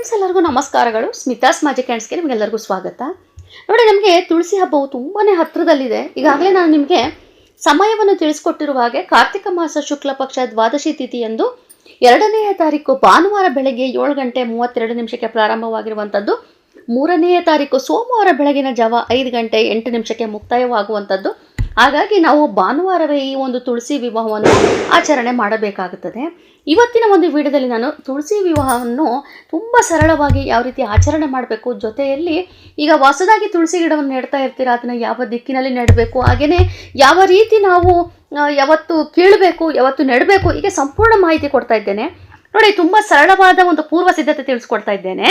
Friends, ಎಲ್ಲರಿಗೂ ನಮಸ್ಕಾರಗಳು. Smitha's magic ಹ್ಯಾಂಡ್ಸ್ಗೆ ನಿಮಗೆಲ್ಲರಿಗೂ ಸ್ವಾಗತ. ನೋಡಿ, ನಮಗೆ ತುಳಸಿ ಹಬ್ಬವು ತುಂಬಾ ಹತ್ತಿರದಲ್ಲಿದೆ ಈಗಾಗಲೇ ನಾನು ನಿಮಗೆ ಸಮಯವನ್ನು ತಿಳಿಸ್ಕೊಟ್ಟಿರುವ ಹಾಗೆ ಕಾರ್ತಿಕ ಮಾಸ ಶುಕ್ಲ ಪಕ್ಷ ದ್ವಾದಶಿ ತಿಥಿಯಂದು ಎರಡನೆಯ ತಾರೀಕು ಭಾನುವಾರ ಬೆಳಗ್ಗೆ ಏಳು ಗಂಟೆ ಮೂವತ್ತೆರಡು ನಿಮಿಷಕ್ಕೆ ಪ್ರಾರಂಭವಾಗಿರುವಂಥದ್ದು, ಮೂರನೆಯ ತಾರೀಕು ಸೋಮವಾರ ಬೆಳಗಿನ ಜಾವ ಐದು ಗಂಟೆ ಎಂಟು ನಿಮಿಷಕ್ಕೆ ಮುಕ್ತಾಯವಾಗುವಂಥದ್ದು. ಹಾಗಾಗಿ ನಾವು ಭಾನುವಾರವೇ ಈ ಒಂದು ತುಳಸಿ ವಿವಾಹವನ್ನು ಆಚರಣೆ ಮಾಡಬೇಕಾಗುತ್ತದೆ. ಇವತ್ತಿನ ಒಂದು ವಿಡಿಯೋದಲ್ಲಿ ನಾನು ತುಳಸಿ ವಿವಾಹವನ್ನು ತುಂಬ ಸರಳವಾಗಿ ಯಾವ ರೀತಿ ಆಚರಣೆ ಮಾಡಬೇಕು ಜೊತೆಯಲ್ಲಿ ಈಗ ಹೊಸದಾಗಿ ತುಳಸಿ ಗಿಡವನ್ನು ನೆಡ್ತಾ ಇರ್ತೀರಾ, ಅದನ್ನು ಯಾವ ದಿಕ್ಕಿನಲ್ಲಿ ನೆಡಬೇಕು ಹಾಗೆಯೇ ಯಾವ ರೀತಿ ನಾವು ಯಾವತ್ತು ಕೀಳಬೇಕು, ಯಾವತ್ತು ನೆಡಬೇಕು, ಹೀಗೆ ಸಂಪೂರ್ಣ ಮಾಹಿತಿ ಕೊಡ್ತಾ ಇದ್ದೇನೆ. ನೋಡಿ, ತುಂಬ ಸರಳವಾದ ಒಂದು ಪೂರ್ವ ಸಿದ್ಧತೆ ತಿಳಿಸ್ಕೊಡ್ತಾ ಇದ್ದೇನೆ.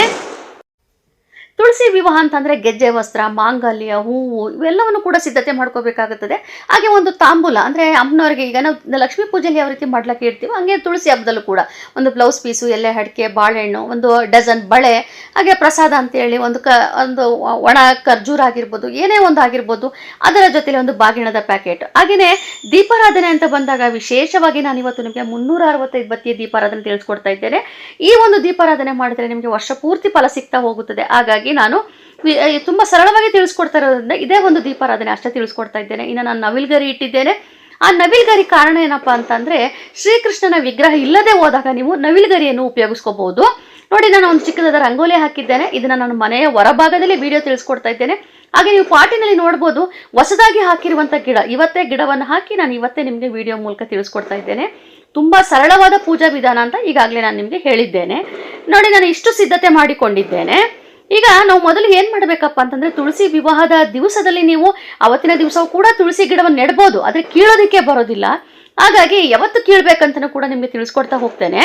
ತುಳಸಿ ವಿವಾಹ ಅಂತಂದರೆ ಗೆಜ್ಜೆ, ವಸ್ತ್ರ, ಮಾಂಗಲ್ಯ, ಹೂವು, ಇವೆಲ್ಲವನ್ನು ಕೂಡ ಸಿದ್ಧತೆ ಮಾಡ್ಕೋಬೇಕಾಗುತ್ತದೆ. ಹಾಗೆ ಒಂದು ತಾಂಬೂಲ, ಅಂದರೆ ಅಮ್ಮನವರಿಗೆ ಈಗ ನಾವು ಲಕ್ಷ್ಮೀ ಪೂಜೆಯಲ್ಲಿ ಯಾವ ರೀತಿ ಮಾಡ್ಲಿಕ್ಕೆ ಇರ್ತೀವೋ ಹಾಗೆ ತುಳಸಿ ಹಬ್ಬದಲ್ಲೂ ಕೂಡ ಒಂದು ಬ್ಲೌಸ್ ಪೀಸು ಎಲೆ ಅಡಿಕೆ, ಬಾಳೆಹಣ್ಣು, ಒಂದು ಡಜನ್ ಬಳೆ, ಹಾಗೆ ಪ್ರಸಾದ ಅಂತೇಳಿ ಒಂದು ಕ, ಒಂದು ಒಣ ಖರ್ಜೂರ ಆಗಿರ್ಬೋದು, ಏನೇ ಒಂದು ಆಗಿರ್ಬೋದು, ಅದರ ಜೊತೆಲಿ ಒಂದು ಬಾಗಿಣದ ಪ್ಯಾಕೆಟ್ ಹಾಗೆಯೇ ದೀಪಾರಾಧನೆ ಅಂತ ಬಂದಾಗ ವಿಶೇಷವಾಗಿ ನಾನು ಇವತ್ತು ನಿಮಗೆ ಮುನ್ನೂರ ಅರವತ್ತೈದು ಬತ್ತಿಯ ದೀಪಾರಾಧನೆ ತಿಳಿಸ್ಕೊಡ್ತಾ ಇದ್ದೇನೆ. ಈ ಒಂದು ದೀಪಾರಾಧನೆ ಮಾಡಿದ್ರೆ ನಿಮಗೆ ವರ್ಷ ಪೂರ್ತಿ ಫಲ ಸಿಗ್ತಾ ಹೋಗುತ್ತದೆ. ಹಾಗಾಗಿ ನಾನು, ವಿ- ತುಂಬ ಸರಳವಾಗಿ ತಿಳಿಸ್ಕೊಡ್ತಾ ಇರೋದ್ರಿಂದ ಇದೇ ಒಂದು ದೀಪಾರಾಧನೆ ಅಷ್ಟೇ ತಿಳಿಸ್ಕೊಡ್ತಾ ಇದ್ದೇನೆ. ಇನ್ನು ನಾನು ನವಿಲ್ಗರಿ ಇಟ್ಟಿದ್ದೇನೆ. ಆ ನವಿಲ್ಗರಿ ಕಾರಣ ಏನಪ್ಪಾ ಅಂತಂದ್ರೆ, ಶ್ರೀಕೃಷ್ಣನ ವಿಗ್ರಹ ಇಲ್ಲದೆ ಹೋದಾಗ ನೀವು ನವಿಲ್ಗರಿಯನ್ನು ಉಪಯೋಗಿಸ್ಕೋಬಹುದು. ನೋಡಿ, ನಾನು ಒಂದು ಚಿಕ್ಕದಾದ ರಂಗೋಲಿ ಹಾಕಿದ್ದೇನೆ. ಇದನ್ನ ನಾನು ಮನೆಯ ಹೊರಭಾಗದಲ್ಲಿ ವಿಡಿಯೋ ತಿಳಿಸ್ಕೊಡ್ತಾ ಇದ್ದೇನೆ. ಹಾಗೆ ನೀವು ಪಾಟಿನಲ್ಲಿ ನೋಡ್ಬೋದು, ಹೊಸದಾಗಿ ಹಾಕಿರುವಂಥ ಗಿಡ. ಇವತ್ತೇ ಗಿಡವನ್ನು ಹಾಕಿ ನಾನು ಇವತ್ತೇ ನಿಮಗೆ ವಿಡಿಯೋ ಮೂಲಕ ತಿಳಿಸ್ಕೊಡ್ತಾ ಇದ್ದೇನೆ. ತುಂಬ ಸರಳವಾದ ಪೂಜಾ ವಿಧಾನ ಅಂತ ಈಗಾಗಲೇ ನಾನು ನಿಮಗೆ ಹೇಳಿದ್ದೇನೆ. ನೋಡಿ, ನಾನು ಇಷ್ಟು ಸಿದ್ಧತೆ ಮಾಡಿಕೊಂಡಿದ್ದೇನೆ. ಈಗ ನಾವು ಮೊದಲು ಏನು ಮಾಡಬೇಕಪ್ಪ ಅಂತಂದ್ರೆ ತುಳಸಿ ವಿವಾಹದ ದಿವಸದಲ್ಲಿ ನೀವು ಅವತ್ತಿನ ದಿವಸವೂ ಕೂಡ ತುಳಸಿ ಗಿಡವನ್ನು ನೆಡ್ಬೋದು, ಆದರೆ ಕೀಳೋದಕ್ಕೆ ಬರೋದಿಲ್ಲ. ಹಾಗಾಗಿ ಯಾವತ್ತು ಕೀಳ್ಬೇಕಂತನೂ ಕೂಡ ನಿಮಗೆ ತಿಳಿಸ್ಕೊಡ್ತಾ ಹೋಗ್ತೇನೆ.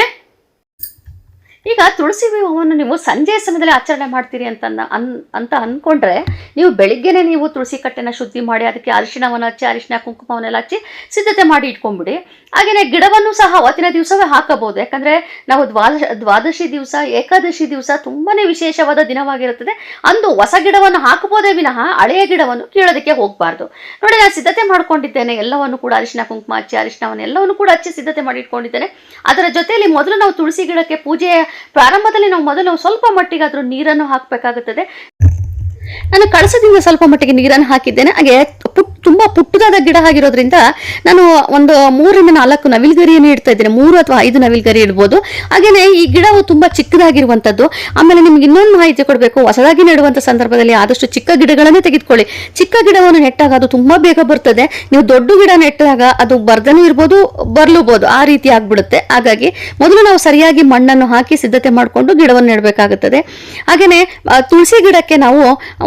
ಈಗ ತುಳಸಿ ವಿವಾಹವನ್ನು ನೀವು ಸಂಜೆಯ ಸಮಯದಲ್ಲಿ ಆಚರಣೆ ಮಾಡ್ತೀರಿ ಅಂತ ಅನ್ ಅಂತ ಅಂದ್ಕೊಂಡ್ರೆ ನೀವು ಬೆಳಿಗ್ಗೆನೆ ನೀವು ತುಳಸಿ ಕಟ್ಟೆನ ಶುದ್ಧಿ ಮಾಡಿ ಅದಕ್ಕೆ ಅರಿಶಿಣವನ್ನು ಹಚ್ಚಿ, ಅರಿಶಿಣ ಕುಂಕುಮವನ್ನೆಲ್ಲ ಹಚ್ಚಿ ಸಿದ್ಧತೆ ಮಾಡಿ ಇಟ್ಕೊಂಡ್ಬಿಡಿ. ಹಾಗೆಯೇ ಗಿಡವನ್ನು ಸಹ ಅವತ್ತಿನ ದಿವಸವೇ ಹಾಕಬಹುದು. ಯಾಕಂದ್ರೆ ನಾವು ದ್ವಾದಶ ದ್ವಾದಶಿ ದಿವಸ, ಏಕಾದಶಿ ದಿವಸ ತುಂಬಾನೇ ವಿಶೇಷವಾದ ದಿನವಾಗಿರುತ್ತದೆ. ಅಂದು ಹೊಸ ಗಿಡವನ್ನು ಹಾಕಬಹುದೇ ವಿನಃ ಹಳೆಯ ಗಿಡವನ್ನು ಕೀಳೋದಕ್ಕೆ ಹೋಗಬಾರ್ದು. ನೋಡಿ, ನಾನು ಸಿದ್ಧತೆ ಮಾಡ್ಕೊಂಡಿದ್ದೇನೆ. ಎಲ್ಲವನ್ನು ಕೂಡ ಅರಿಶಿನ ಕುಂಕುಮ ಹಚ್ಚಿ ಅರಿಶಿಣವನ್ನು ಎಲ್ಲವನ್ನು ಕೂಡ ಹಚ್ಚಿ ಸಿದ್ಧತೆ ಮಾಡಿ ಇಟ್ಕೊಂಡಿದ್ದೇನೆ. ಅದರ ಜೊತೆಯಲ್ಲಿ ಮೊದಲು ನಾವು ತುಳಸಿ ಗಿಡಕ್ಕೆ ಪೂಜೆಯ ಪ್ರಾರಂಭದಲ್ಲಿ ನಾವು ಮೊದಲು ಸ್ವಲ್ಪ ಮಟ್ಟಿಗಾದ್ರೂ ನೀರನ್ನು ಹಾಕಬೇಕಾಗುತ್ತದೆ. ನಾನು ಕಳಸದಿಂದ ಸ್ವಲ್ಪ ಮಟ್ಟಿಗೆ ನೀರನ್ನು ಹಾಕಿದ್ದೇನೆ. ಹಾಗೆ ತುಂಬ ಪುಟ್ಟದಾದ ಗಿಡ ಆಗಿರೋದ್ರಿಂದ ನಾನು ಒಂದು ಮೂರರಿಂದ ನಾಲ್ಕು ನವಿಲ್ಗರಿಯನ್ನು ಇಡ್ತಾ ಇದ್ದೇನೆ. ಮೂರು ಅಥವಾ ಐದು ನವಿಲ್ಗರಿ ಇಡ್ಬೋದು. ಹಾಗೇನೆ ಈ ಗಿಡವು ತುಂಬಾ ಚಿಕ್ಕದಾಗಿರುವಂತದ್ದು ಆಮೇಲೆ ನಿಮ್ಗೆ ಇನ್ನೊಂದು ಮಾಹಿತಿ ಕೊಡಬೇಕು. ಹೊಸದಾಗಿ ನೆಡುವಂತ ಸಂದರ್ಭದಲ್ಲಿ ಆದಷ್ಟು ಚಿಕ್ಕ ಗಿಡಗಳನ್ನೇ ತೆಗೆದುಕೊಳ್ಳಿ. ಚಿಕ್ಕ ಗಿಡವನ್ನು ನೆಟ್ಟಾಗ ಅದು ತುಂಬಾ ಬೇಗ ಬರ್ತದೆ. ನೀವು ದೊಡ್ಡ ಗಿಡ ನೆಟ್ಟಾಗ ಅದು ಬರ್ದನು ಇರ್ಬೋದು ಬರ್ಲೂಬಹುದು ಆ ರೀತಿ ಆಗ್ಬಿಡುತ್ತೆ. ಹಾಗಾಗಿ ಮೊದಲು ನಾವು ಸರಿಯಾಗಿ ಮಣ್ಣನ್ನು ಹಾಕಿ ಸಿದ್ಧತೆ ಮಾಡಿಕೊಂಡು ಗಿಡವನ್ನು ನೆಡಬೇಕಾಗುತ್ತದೆ. ಹಾಗೆಯೇ ತುಳಸಿ ಗಿಡಕ್ಕೆ ನಾವು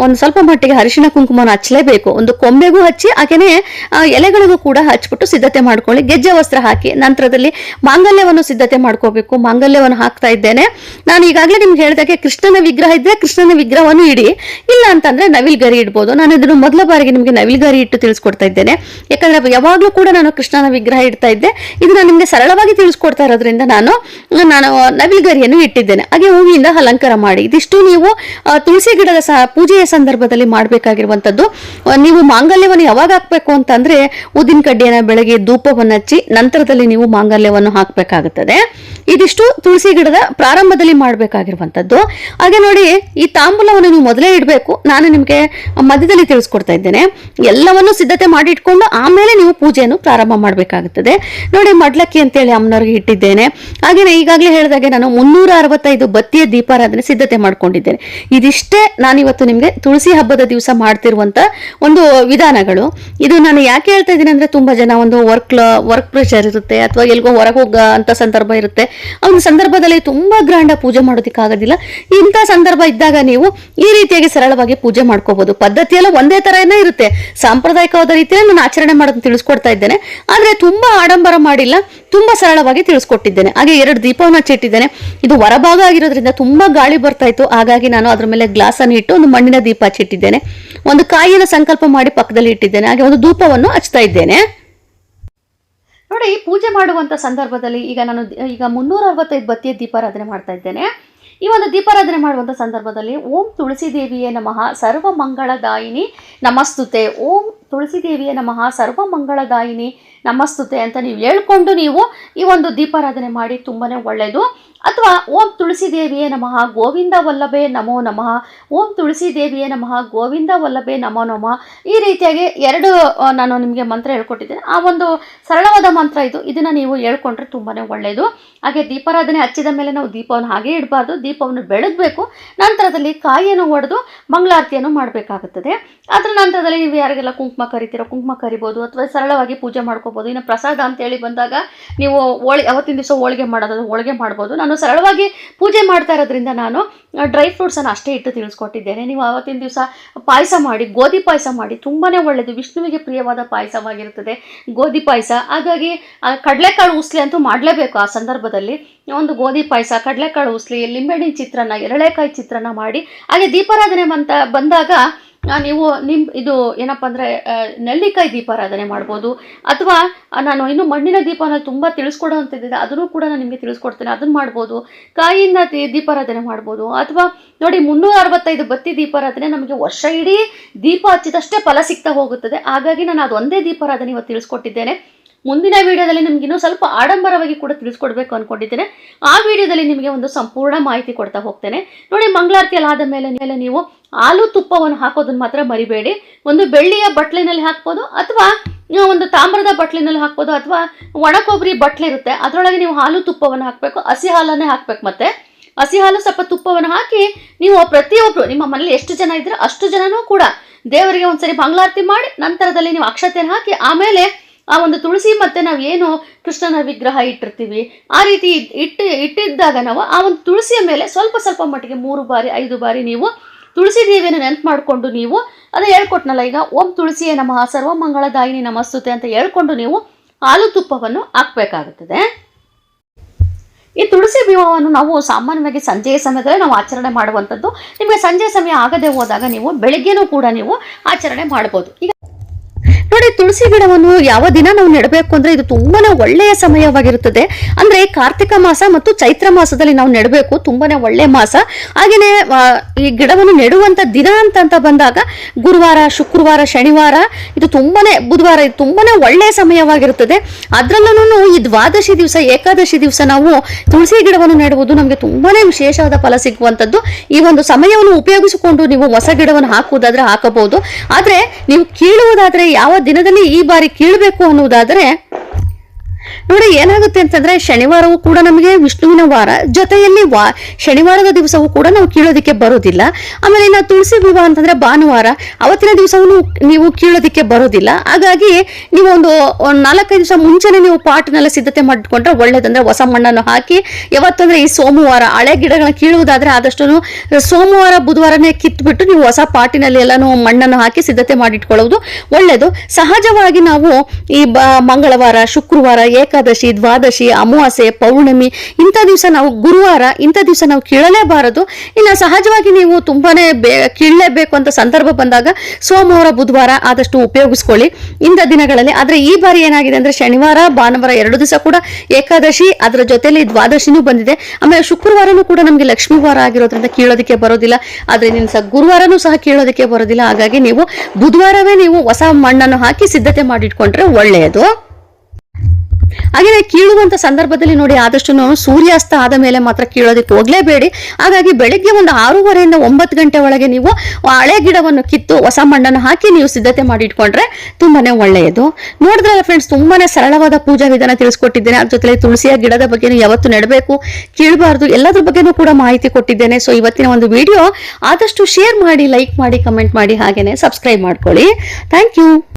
ಒಂದು ಸ್ವಲ್ಪ ಮಟ್ಟಿಗೆ ಅರಿಶಿಣ ಕುಂಕುಮವನ್ನು ಹಚ್ಚಲೇಬೇಕು. ಒಂದು ಕೊಂಬೆಗೂ ಹಚ್ಚಿ ಹಾಗೆಯೇ ಆ, ಎಲೆಗಳಿಗೂ ಕೂಡ ಹಚ್ಬಿಟ್ಟು ಸಿದ್ಧತೆ ಮಾಡ್ಕೊಳ್ಳಿ. ಗೆಜ್ಜೆ ವಸ್ತ್ರ ಹಾಕಿ ನಂತರದಲ್ಲಿ ಮಾಂಗಲ್ಯವನ್ನು ಸಿದ್ಧತೆ ಮಾಡ್ಕೋಬೇಕು ಮಾಂಗಲ್ಯವನ್ನು ಹಾಕ್ತಾ ಇದ್ದೇನೆ. ನಾನು ಈಗಾಗಲೇ ನಿಮ್ಗೆ ಹೇಳಿದಾಗೆ ಕೃಷ್ಣನ ವಿಗ್ರಹ ಇದ್ರೆ ಕೃಷ್ಣನ ವಿಗ್ರಹವನ್ನು ಇಡಿ ಇಲ್ಲ ಅಂತಂದ್ರೆ ನವಿಲ್ಗರಿ ಇಡ್ಬೋದು. ನಾನು ಇದನ್ನು ಮೊದಲ ಬಾರಿಗೆ ನಿಮಗೆ ನವಿಲ್ಗರಿ ಇಟ್ಟು ತಿಳಿಸ್ಕೊಡ್ತಾ ಇದ್ದೇನೆ. ಯಾಕಂದ್ರೆ ಯಾವಾಗಲೂ ಕೂಡ ನಾನು ಕೃಷ್ಣನ ವಿಗ್ರಹ ಇಡ್ತಾ ಇದ್ದೆ. ಇದು ನಾನು ನಿಮಗೆ ಸರಳವಾಗಿ ತಿಳಿಸ್ಕೊಡ್ತಾ ಇರೋದ್ರಿಂದ ನಾನು ನಾನು ನವಿಲ್ಗರಿಯನ್ನು ಇಟ್ಟಿದ್ದೇನೆ. ಹಾಗೆ ಹೂವಿನಿಂದ ಅಲಂಕಾರ ಮಾಡಿ. ಇದಿಷ್ಟು ನೀವು ತುಳಸಿ ಗಿಡದ ಸಹ ಪೂಜೆಯ ಸಂದರ್ಭದಲ್ಲಿ ಮಾಡಬೇಕಾಗಿರುವಂಥದ್ದು ನೀವು ಮಾಂಗಲ್ಯವನ್ನು ಯಾವಾಗ ಹಾಕಬೇಕು ಅಂತಂದ್ರೆ ಉದ್ದಿನ ಕಡ್ಡಿಯನ್ನು ಬೆಳಗ್ಗೆ ಧೂಪವನ್ನು ಹಚ್ಚಿ ನಂತರದಲ್ಲಿ ನೀವು ಮಾಂಗಲ್ಯವನ್ನು ಹಾಕಬೇಕಾಗುತ್ತದೆ. ಇದಿಷ್ಟು ತುಳಸಿ ಗಿಡದ ಪ್ರಾರಂಭದಲ್ಲಿ ಮಾಡಬೇಕಾಗಿರುವಂಥದ್ದು. ಹಾಗೆ ನೋಡಿ, ಈ ತಾಂಬೂಲವನ್ನು ನೀವು ಮೊದಲೇ ಇಡಬೇಕು. ನಾನು ನಿಮಗೆ ಮಧ್ಯದಲ್ಲಿ ತಿಳಿಸ್ಕೊಡ್ತಾ ಇದ್ದೇನೆ. ಎಲ್ಲವನ್ನು ಸಿದ್ಧತೆ ಮಾಡಿ ಇಟ್ಕೊಂಡು ಆಮೇಲೆ ನೀವು ಪೂಜೆಯನ್ನು ಪ್ರಾರಂಭ ಮಾಡಬೇಕಾಗುತ್ತದೆ. ನೋಡಿ, ಮಡ್ಲಕ್ಕಿ ಅಂತೇಳಿ ಅಮ್ಮನವ್ರಿಗೆ ಇಟ್ಟಿದ್ದೇನೆ. ಹಾಗೆಯೇ ಈಗಾಗಲೇ ಹೇಳಿದಾಗೆ ನಾನು ಮುನ್ನೂರ ಅರವತ್ತೈದು ಬತ್ತಿಯ ದೀಪಾರಾಧನೆ ಸಿದ್ಧತೆ ಮಾಡ್ಕೊಂಡಿದ್ದೇನೆ. ಇದಿಷ್ಟೇ ನಾನಿವತ್ತು ನಿಮಗೆ ತುಳಸಿ ಹಬ್ಬದ ದಿವಸ ಮಾಡ್ತಿರುವಂತ ಒಂದು ವಿಧಾನಗಳು. ಇದು ನಾನು ಯಾಕೆ ಹೇಳ್ತಾ ಇದ್ದೀನಿ ಅಂದ್ರೆ, ತುಂಬಾ ಜನ ಒಂದು ವರ್ಕ್ ವರ್ಕ್ ಪ್ರೆಷರ್ ಇರುತ್ತೆ ಅಥವಾ ಎಲ್ಗೋ ಹೊರಗೆ ಹೋಗ ಅಂತ ಸಂದರ್ಭ ಇರುತ್ತೆ. ಒಂದು ಸಂದರ್ಭದಲ್ಲಿ ತುಂಬಾ ಗ್ರ್ಯಾಂಡ್ ಪೂಜೆ ಮಾಡೋದಕ್ಕಾಗೋದಿಲ್ಲ ಇಂಥ ಸಂದರ್ಭ ಇದ್ದಾಗ ನೀವು ಈ ರೀತಿಯಾಗಿ ಸರಳವಾಗಿ ಪೂಜೆ ಮಾಡ್ಕೋಬಹುದು ಪದ್ಧತಿಯೆಲ್ಲ ಒಂದೇ ಒಂದೇ ಏನೋ ಇರುತ್ತೆ. ಸಾಂಪ್ರದಾಯಿಕವಾದ ರೀತಿಯಲ್ಲಿ ನಾನು ಆಚರಣೆ ಮಾಡೋದನ್ನ ತಿಳಿಸ್ಕೊಡ್ತಾ ಇದ್ದೇನೆ. ಆದ್ರೆ ತುಂಬಾ ಆಡಂಬರ ಮಾಡಿಲ್ಲ. ತುಂಬಾ ಸರಳವಾಗಿ ತಿಳಿಸ್ಕೊಟ್ಟಿದ್ದೇನೆ. ಹಾಗೆ ಎರಡು ದೀಪವನ್ನು ಹಚ್ಚಿಟ್ಟಿದ್ದೇನೆ. ಇದು ಹೊರಭಾಗ ಆಗಿರೋದ್ರಿಂದ ತುಂಬಾ ಗಾಳಿ ಬರ್ತಾ ಇತ್ತು. ಹಾಗಾಗಿ ನಾನು ಅದ್ರ ಮೇಲೆ ಗ್ಲಾಸನ್ನು ಇಟ್ಟು ಒಂದು ಮಣ್ಣಿನ ದೀಪ ಹಚ್ಚಿಟ್ಟಿದ್ದೇನೆ. ಒಂದು ಕಾಯಿನ ಸಂಕಲ್ಪ ಮಾಡಿ ಪಕ್ಕದಲ್ಲಿ ಇಟ್ಟಿದ್ದೇನೆ. ಹಾಗೆ ಒಂದು ಧೂಪವನ್ನು ಹಚ್ತಾ ಇದ್ದೇನೆ. ನೋಡಿ ಪೂಜೆ ಮಾಡುವಂಥ ಸಂದರ್ಭದಲ್ಲಿ ಈಗ ನಾನು ಈಗ ಮುನ್ನೂರ ಅರವತ್ತೈದು ಬತ್ತಿಯ ದೀಪಾರಾಧನೆ ಮಾಡ್ತಾ ಇದ್ದೇನೆ. ಈ ಒಂದು ದೀಪಾರಾಧನೆ ಮಾಡುವಂಥ ಸಂದರ್ಭದಲ್ಲಿ ಓಂ ತುಳಸಿ ದೇವಿಯೇ ನಮಃ ಸರ್ವ ಮಂಗಳದಾಯಿನಿ ನಮಸ್ತುತೆ. ಓಂ ತುಳಸಿ ದೇವಿಯೇ ನಮಃ ಸರ್ವ ಮಂಗಳದಾಯಿನಿ ನಮಸ್ತುತೆ ಅಂತ ನೀವು ಹೇಳ್ಕೊಂಡು ನೀವು ಈ ಒಂದು ದೀಪಾರಾಧನೆ ಮಾಡಿ ತುಂಬಾ ಒಳ್ಳೆಯದು ಅಥವಾ ಓಂ ತುಳಸಿ ದೇವಿಯೇ ನಮಃ, ಗೋವಿಂದ ವಲ್ಲಭೆ ನಮೋ ನಮಃ, ಓಂ ತುಳಸಿ ದೇವಿಯೇ ನಮಃ, ಗೋವಿಂದ ವಲ್ಲಭೆ ನಮೋ ನಮಃ. ಈ ರೀತಿಯಾಗಿ ಎರಡು ನಾನು ನಿಮಗೆ ಮಂತ್ರ ಹೇಳ್ಕೊಟ್ಟಿದ್ದೇನೆ. ಆ ಒಂದು ಸರಳವಾದ ಮಂತ್ರ ಇದು. ಇದನ್ನು ನೀವು ಹೇಳ್ಕೊಂಡ್ರೆ ತುಂಬಾ ಒಳ್ಳೆಯದು ಹಾಗೆ ದೀಪಾರಾಧನೆ ಹಚ್ಚಿದ ಮೇಲೆ ನಾವು ದೀಪವನ್ನು ಹಾಗೆ ಇಡಬಾರ್ದು. ದೀಪವನ್ನು ಬೆಳಗಬೇಕು. ನಂತರದಲ್ಲಿ ಕಾಯಿಯನ್ನು ಒಡೆದು ಮಂಗಳಾರತಿಯನ್ನು ಮಾಡಬೇಕಾಗುತ್ತದೆ. ಅದರ ನಂತರದಲ್ಲಿ ನೀವು ಯಾರಿಗೆಲ್ಲ ಕುಂಕುಮ ಕರಿತೀರೋ, ಕುಂಕುಮ ಕರಿಬೋದು, ಅಥವಾ ಸರಳವಾಗಿ ಪೂಜೆ ಮಾಡ್ಕೋಬೋದು, ಇನ್ನು ಪ್ರಸಾದ ಅಂತೇಳಿ ಬಂದಾಗ ನೀವು ಹೋಳಿ, ಅವತ್ತಿನ ದಿವಸ ಹೋಳಿಗೆ ಮಾಡೋದಾದ್ರೆ ಹೋಳಿಗೆ ಮಾಡ್ಬೋದು. ನಾನು ಸರಳವಾಗಿ ಪೂಜೆ ಮಾಡ್ತಾ ಇರೋದ್ರಿಂದ ನಾನು ಡ್ರೈ ಫ್ರೂಟ್ಸನ್ನು ಅಷ್ಟೇ ಇಟ್ಟು ತಿಳಿಸ್ಕೊಟ್ಟಿದ್ದೇನೆ. ನೀವು ಆವತ್ತಿನ ದಿವಸ ಪಾಯಸ ಮಾಡಿ, ಗೋಧಿ ಪಾಯಸ ಮಾಡಿ ತುಂಬಾ ಒಳ್ಳೆಯದು ವಿಷ್ಣುವಿಗೆ ಪ್ರಿಯವಾದ ಪಾಯಸವಾಗಿರುತ್ತದೆ ಗೋಧಿ ಪಾಯಸ. ಹಾಗಾಗಿ ಕಡಲೆಕಾಳು ಉಸ್ಲಿ ಅಂತೂ ಮಾಡಲೇಬೇಕು ಆ ಸಂದರ್ಭದಲ್ಲಿ. ಒಂದು ಗೋಧಿ ಪಾಯಸ, ಕಡಲೆಕಾಳು ಉಸ್ಲಿ ಲಿಂಬೆಹಣ್ಣಿನ ಚಿತ್ರಾನ್ನ ಎರಳೆಕಾಯಿ ಚಿತ್ರಾನ್ನ ಮಾಡಿ, ಹಾಗೆ ದೀಪಾರಾಧನೆ ಬಂದಾಗ ನೀವು ನಿಮ್ಮ ಇದು ಏನಪ್ಪ ಅಂದರೆ ನೆಲ್ಲಿಕಾಯಿ ದೀಪಾರಾಧನೆ ಮಾಡ್ಬೋದು. ಅಥವಾ ನಾನು ಇನ್ನು ಮಣ್ಣಿನ ದೀಪನ ತುಂಬ ತಿಳಿಸ್ಕೊಡೋವಂಥದ್ದಿದೆ, ಅದನ್ನು ಕೂಡ ನಾನು ನಿಮಗೆ ತಿಳಿಸ್ಕೊಡ್ತೇನೆ, ಅದನ್ನು ಮಾಡ್ಬೋದು. ಕಾಯಿಯಿಂದ ದೀಪಾರಾಧನೆ ಮಾಡ್ಬೋದು. ಅಥವಾ, ನೋಡಿ, ಮುನ್ನೂರ ಅರವತ್ತೈದು ಬತ್ತಿ ದೀಪಾರಾಧನೆ ನಮಗೆ ವರ್ಷ ಇಡೀ ದೀಪ ಹಚ್ಚಿದಷ್ಟೇ ಫಲ ಸಿಗ್ತಾ ಹೋಗುತ್ತದೆ. ಹಾಗಾಗಿ ನಾನು ಅದೊಂದೇ ದೀಪಾರಾಧನೆ ಇವತ್ತು ತಿಳಿಸ್ಕೊಟ್ಟಿದ್ದೇನೆ. ಮುಂದಿನ ವಿಡಿಯೋದಲ್ಲಿ ನಿಮ್ಗೆ ಇನ್ನೂ ಸ್ವಲ್ಪ ಆಡಂಬರವಾಗಿ ಕೂಡ ತಿಳಿಸ್ಕೊಡ್ಬೇಕು ಅನ್ಕೊಂಡಿದ್ದೇನೆ. ಆ ವಿಡಿಯೋದಲ್ಲಿ ನಿಮಗೆ ಒಂದು ಸಂಪೂರ್ಣ ಮಾಹಿತಿ ಕೊಡ್ತಾ ಹೋಗ್ತೇನೆ. ನೋಡಿ ಮಂಗಳಾರತಿಯಲ್ಲಿ ಆದ ಮೇಲೆ ಮೇಲೆ ನೀವು ಹಾಲು ತುಪ್ಪವನ್ನು ಹಾಕೋದನ್ನ ಮಾತ್ರ ಮರಿಬೇಡಿ. ಒಂದು ಬೆಳ್ಳಿಯ ಬಟ್ಲಿನಲ್ಲಿ ಹಾಕ್ಬೋದು ಅಥವಾ ಒಂದು ತಾಮ್ರದ ಬಟ್ಲಿನಲ್ಲಿ ಹಾಕ್ಬೋದು ಅಥವಾ ಒಣ ಕೊಬ್ಬರಿ ಬಟ್ಲಿರುತ್ತೆ ಅದರೊಳಗೆ ನೀವು ಹಾಲು ತುಪ್ಪವನ್ನು ಹಾಕಬೇಕು. ಹಸಿ ಹಾಲನ್ನೇ ಹಾಕ್ಬೇಕು ಮತ್ತೆ. ಹಸಿ ಹಾಲು ಸ್ವಲ್ಪ ತುಪ್ಪವನ್ನು ಹಾಕಿ ನೀವು ಪ್ರತಿಯೊಬ್ಬರು ನಿಮ್ಮ ಮನೇಲಿ ಎಷ್ಟು ಜನ ಇದ್ರೆ ಅಷ್ಟು ಜನನೂ ಕೂಡ ದೇವರಿಗೆ ಒಂದ್ಸರಿ ಮಂಗಳಾರತಿ ಮಾಡಿ, ನಂತರದಲ್ಲಿ ನೀವು ಅಕ್ಷತೆಯನ್ನು ಹಾಕಿ ಆಮೇಲೆ ಆ ಒಂದು ತುಳಸಿ ಮತ್ತೆ ನಾವು ಏನು ಕೃಷ್ಣನ ವಿಗ್ರಹ ಇಟ್ಟಿರ್ತೀವಿ, ಆ ರೀತಿ ಇಟ್ಟು, ಇಟ್ಟಿದ್ದಾಗ ನಾವು ಆ ಒಂದು ತುಳಸಿಯ ಮೇಲೆ ಸ್ವಲ್ಪ ಸ್ವಲ್ಪ ಮಟ್ಟಿಗೆ ಮೂರು ಬಾರಿ, ಐದು ಬಾರಿ ನೀವು ತುಳಸಿ ದೇವಿಯನ್ನು ನೆನಪು ಮಾಡಿಕೊಂಡು ನೀವು ಅದೇ ಹೇಳ್ಕೊಟ್ನಲ್ಲ, ಈಗ ಓಂ ತುಳಸಿಯೇ ನಮಃ ಸರ್ವಮಂಗಳದಾಯಿನಿ ನಮಸ್ತುತೆ ಅಂತ ಹೇಳ್ಕೊಂಡು ನೀವು ಹಾಲು ತುಪ್ಪವನ್ನು ಹಾಕಬೇಕಾಗುತ್ತದೆ. ಈ ತುಳಸಿ ವಿವಾಹವನ್ನು ನಾವು ಸಾಮಾನ್ಯವಾಗಿ ಸಂಜೆಯ ಸಮಯದಲ್ಲಿ ನಾವು ಆಚರಣೆ ಮಾಡುವಂಥದ್ದು, ನಿಮಗೆ ಸಂಜೆ ಸಮಯ ಆಗದೆ ಹೋದಾಗ ನೀವು ಬೆಳಿಗ್ಗೆನೂ ಕೂಡ ನೀವು ಆಚರಣೆ ಮಾಡ್ಬೋದು. ಈಗ ತುಳಸಿ ಗಿಡವನ್ನು ಯಾವ ದಿನ ನಾವು ನೆಡಬೇಕು ಅಂದ್ರೆ ಇದು ತುಂಬಾನೇ ಒಳ್ಳೆಯ ಸಮಯವಾಗಿರುತ್ತದೆ. ಅಂದ್ರೆ ಕಾರ್ತಿಕ ಮಾಸ ಮತ್ತು ಚೈತ್ರ ಮಾಸದಲ್ಲಿ ನಾವು ನೆಡಬೇಕು, ತುಂಬಾನೇ ಒಳ್ಳೆ ಮಾಸ. ಹಾಗೇನೆ ಈ ಗಿಡವನ್ನು ನೆಡುವಂತ ದಿನ ಅಂತ ಅಂತ ಬಂದಾಗ ಗುರುವಾರ, ಶುಕ್ರವಾರ, ಶನಿವಾರ, ಇದು ತುಂಬಾನೇ ಬುಧವಾರ, ಇದು ತುಂಬಾನೇ ಒಳ್ಳೆಯ ಸಮಯವಾಗಿರುತ್ತದೆ. ಅದರಲ್ಲೂ ಈ ದ್ವಾದಶಿ ದಿವಸ, ಏಕಾದಶಿ ದಿವಸ ನಾವು ತುಳಸಿ ಗಿಡವನ್ನು ನೆಡುವುದು ನಮಗೆ ತುಂಬಾನೇ ವಿಶೇಷವಾದ ಫಲ ಸಿಗುವಂತದ್ದು. ಈ ಒಂದು ಸಮಯವನ್ನು ಉಪಯೋಗಿಸಿಕೊಂಡು ನೀವು ಹೊಸ ಗಿಡವನ್ನು ಹಾಕುವುದಾದ್ರೆ ಹಾಕಬಹುದು. ಆದ್ರೆ ನೀವು ಕೀಳುವುದಾದ್ರೆ ಯಾವ ದಿನದಲ್ಲಿ ಈ ಬಾರಿ ಕೇಳಬೇಕು ಅನ್ನುವುದಾದ್ರೆ ನೋಡಿ, ಏನಾಗುತ್ತೆ ಅಂತಂದ್ರೆ, ಶನಿವಾರವೂ ಕೂಡ ನಮಗೆ ವಿಷ್ಣುವಿನ ವಾರ. ಜೊತೆಯಲ್ಲಿ ವಾ, ಶನಿವಾರದ ದಿವಸವೂ ಕೂಡ ನಾವು ಕೀಳೋದಕ್ಕೆ ಬರೋದಿಲ್ಲ. ಆಮೇಲೆ ಇನ್ನು ತುಳಸಿ ವಿವಾಹ ಅಂತಂದ್ರೆ ಭಾನುವಾರ. ಅವತ್ತಿನ ದಿವಸವೂ ನೀವು ಕೀಳೋದಿಕ್ಕೆ ಬರೋದಿಲ್ಲ. ಹಾಗಾಗಿ ನೀವು ಒಂದು ನಾಲ್ಕೈದು ದಿವಸ ಮುಂಚೆನೆ ನೀವು ಪಾಟ್ನೆಲ್ಲ ಸಿದ್ಧತೆ ಮಾಡಿಕೊಂಡ್ರೆ ಒಳ್ಳೇದಂದ್ರೆ ಹೊಸ ಮಣ್ಣನ್ನು ಹಾಕಿ, ಯಾವತ್ತಂದ್ರೆ ಈ ಸೋಮವಾರ ಹಳೆ ಗಿಡಗಳನ್ನ ಕೀಳುವುದಾದ್ರೆ ಆದಷ್ಟು ಸೋಮವಾರ, ಬುಧವಾರನೇ ಕಿತ್ಬಿಟ್ಟು ನೀವು ಹೊಸ ಪಾಟಿನಲ್ಲಿ ಎಲ್ಲಾನು ಮಣ್ಣನ್ನು ಹಾಕಿ ಸಿದ್ಧತೆ ಮಾಡಿಟ್ಕೊಳ್ಳೋದು ಒಳ್ಳೇದು. ಸಹಜವಾಗಿ ನಾವು ಈ ಮಂಗಳವಾರ, ಶುಕ್ರವಾರ ಏಕಾದಶಿ, ದ್ವಾದಶಿ, ಅಮಾವಾಸ್ಯೆ, ಪೌರ್ಣಮಿ, ಇಂಥ ದಿವಸ ನಾವು ಗುರುವಾರ, ಇಂಥ ದಿವಸ ನಾವು ಕೀಳಲೇಬಾರದು. ಇನ್ನು ಸಹಜವಾಗಿ ನೀವು ತುಂಬಾನೇ ಬೇ, ಕೀಳಲೇಬೇಕು ಅಂತ ಸಂದರ್ಭ ಬಂದಾಗ ಸೋಮವಾರ, ಬುಧವಾರ ಆದಷ್ಟು ಉಪಯೋಗಿಸ್ಕೊಳ್ಳಿ. ಇಂಥ ದಿನಗಳಲ್ಲಿ, ಆದರೆ ಈ ಬಾರಿ ಏನಾಗಿದೆ ಅಂದ್ರೆ ಶನಿವಾರ, ಭಾನುವಾರ ಎರಡು ದಿವಸ ಕೂಡ ಏಕಾದಶಿ, ಅದರ ಜೊತೆಲಿ ದ್ವಾದಶಿನೂ ಬಂದಿದೆ. ಆಮೇಲೆ ಶುಕ್ರವಾರನೂ ಕೂಡ ನಮಗೆ ಲಕ್ಷ್ಮೀ ವಾರ ಆಗಿರೋದ್ರಿಂದ ಕೀಳೋದಕ್ಕೆ ಬರೋದಿಲ್ಲ. ಆದರೆ ನಿನ್ನ ಸಹ ಗುರುವಾರನೂ ಸಹ ಕೀಳೋದಕ್ಕೆ ಬರೋದಿಲ್ಲ. ಹಾಗಾಗಿ ನೀವು ಬುಧವಾರವೇ ನೀವು ಹೊಸ ಮಣ್ಣನ್ನು ಹಾಕಿ ಸಿದ್ಧತೆ ಮಾಡಿಟ್ಕೊಂಡ್ರೆ ಒಳ್ಳೆಯದು ಹಾಗೆಯೇ ಕೀಳುವಂತ ಸಂದರ್ಭದಲ್ಲಿ ನೋಡಿ ಆದಷ್ಟು ಸೂರ್ಯಾಸ್ತ ಆದ ಮೇಲೆ ಮಾತ್ರ ಕೀಳೋದಕ್ಕೆ ಹೋಗ್ಲೇಬೇಡಿ. ಹಾಗಾಗಿ ಬೆಳಿಗ್ಗೆ ಒಂದು ಆರೂವರೆಯಿಂದ ಒಂಬತ್ತು ಗಂಟೆ ಒಳಗೆ ನೀವು ಹಳೆ ಗಿಡವನ್ನು ಕಿತ್ತು ಹೊಸ ಮಣ್ಣನ್ನು ಹಾಕಿ ನೀವು ಸಿದ್ಧತೆ ಮಾಡಿ ಇಟ್ಕೊಂಡ್ರೆ ತುಂಬಾನೇ ಒಳ್ಳೆಯದು. ನೋಡಿದ್ರಲ್ಲ ಫ್ರೆಂಡ್ಸ್ ತುಂಬಾನೇ ಸರಳವಾದ ಪೂಜಾ ವಿಧಾನ ತಿಳಿಸ್ಕೊಟ್ಟಿದ್ದೇನೆ. ಅದ್ರ ಜೊತೆ ತುಳಸಿಯ ಗಿಡದ ಬಗ್ಗೆ ಯಾವತ್ತು ನೆಡಬೇಕು, ಕೀಳಬಾರ್ದು, ಎಲ್ಲದ್ರ ಬಗ್ಗೆನೂ ಕೂಡ ಮಾಹಿತಿ ಕೊಟ್ಟಿದ್ದೇನೆ. ಸೊ ಇವತ್ತಿನ ಒಂದು ವಿಡಿಯೋ ಆದಷ್ಟು ಶೇರ್ ಮಾಡಿ ಲೈಕ್ ಮಾಡಿ ಕಮೆಂಟ್ ಮಾಡಿ, ಹಾಗೇನೆ ಸಬ್ಸ್ಕ್ರೈಬ್ ಮಾಡ್ಕೊಳ್ಳಿ. Thank you